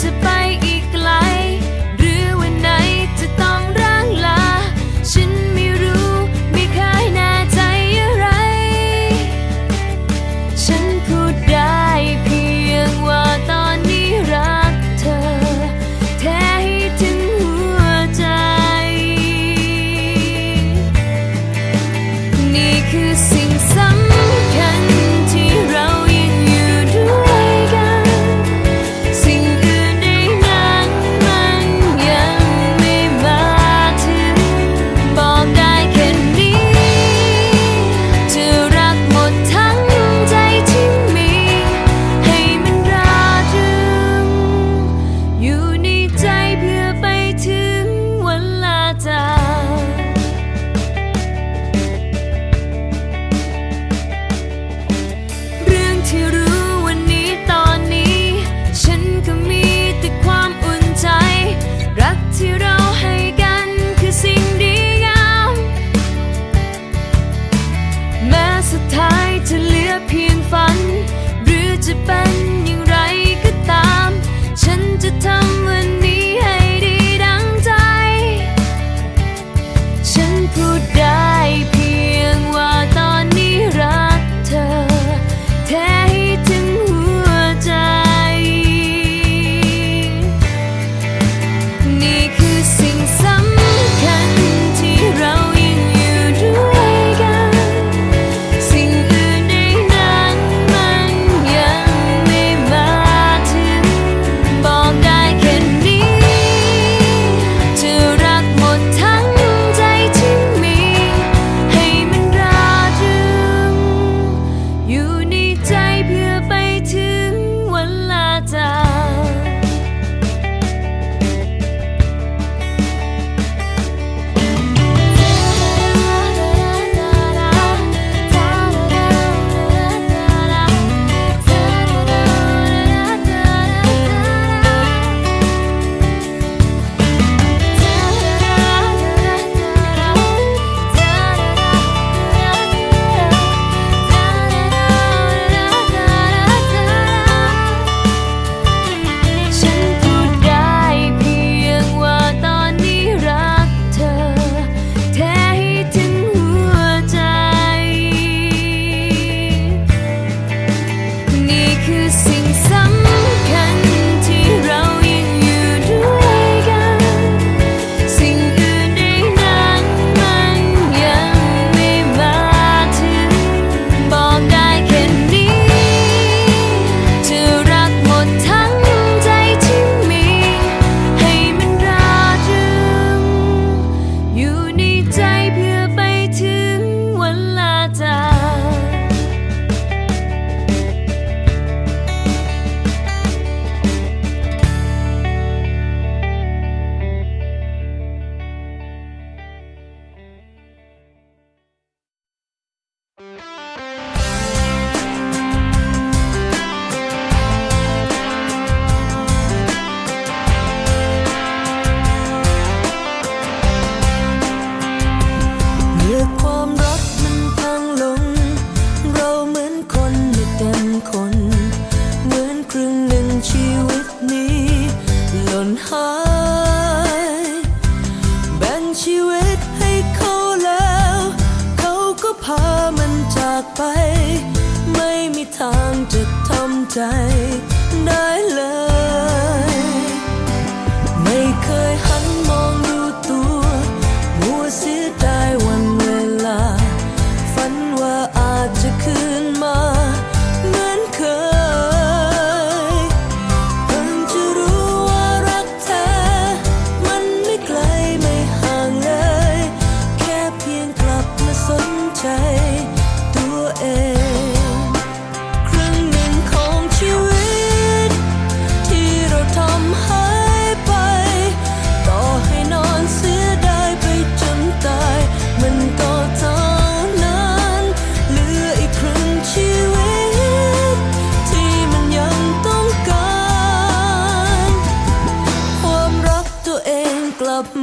to find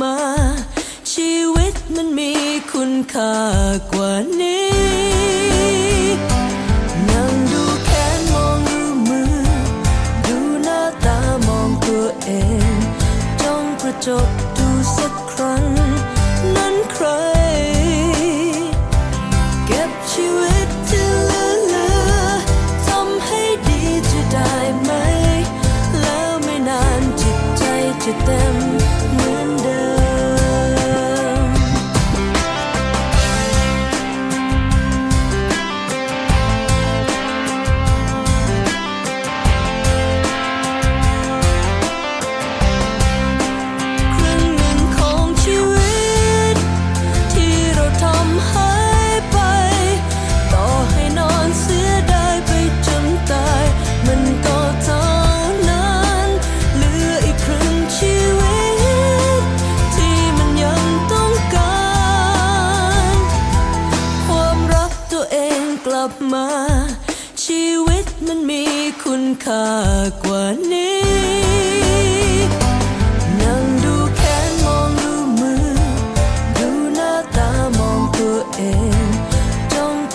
มา ชีวิตมันมีคุณค่ากว่านี้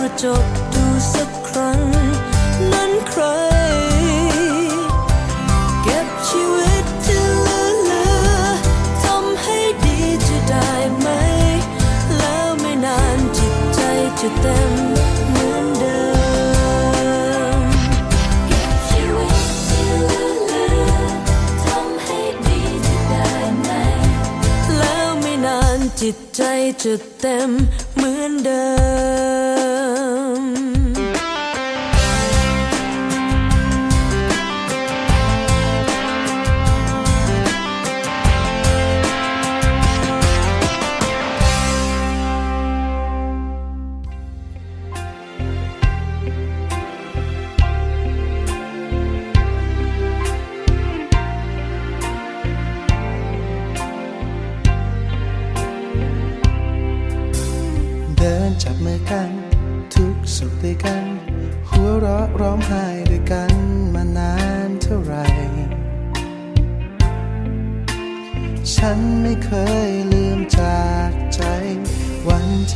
ระจกดูสักครั้ง นั้นใคร เก็บชีวิตที่เหลือเหลือทำให้ดีจะได้ไหม แล้วไม่นานจิตใจจะเต็มเหมือนเดิม เก็บชีวิตที่เหลือเหลือทำให้ดีจะได้ไหม แล้วไม่นานจิตใจจะเต็มเหมือนเดิม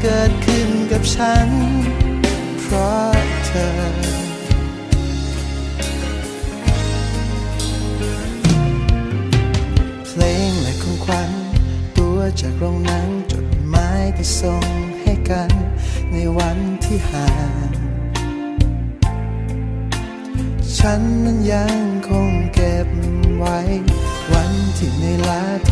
เกิดขึ้นกับฉัน เพราะเธอเพลงและของขวัญตัวจากโรงหนังจดหมายที่ส่งให้กันในวันที่ห่างฉันนั้นยังคงเก็บไว้ วันที่ในลาถ้อยค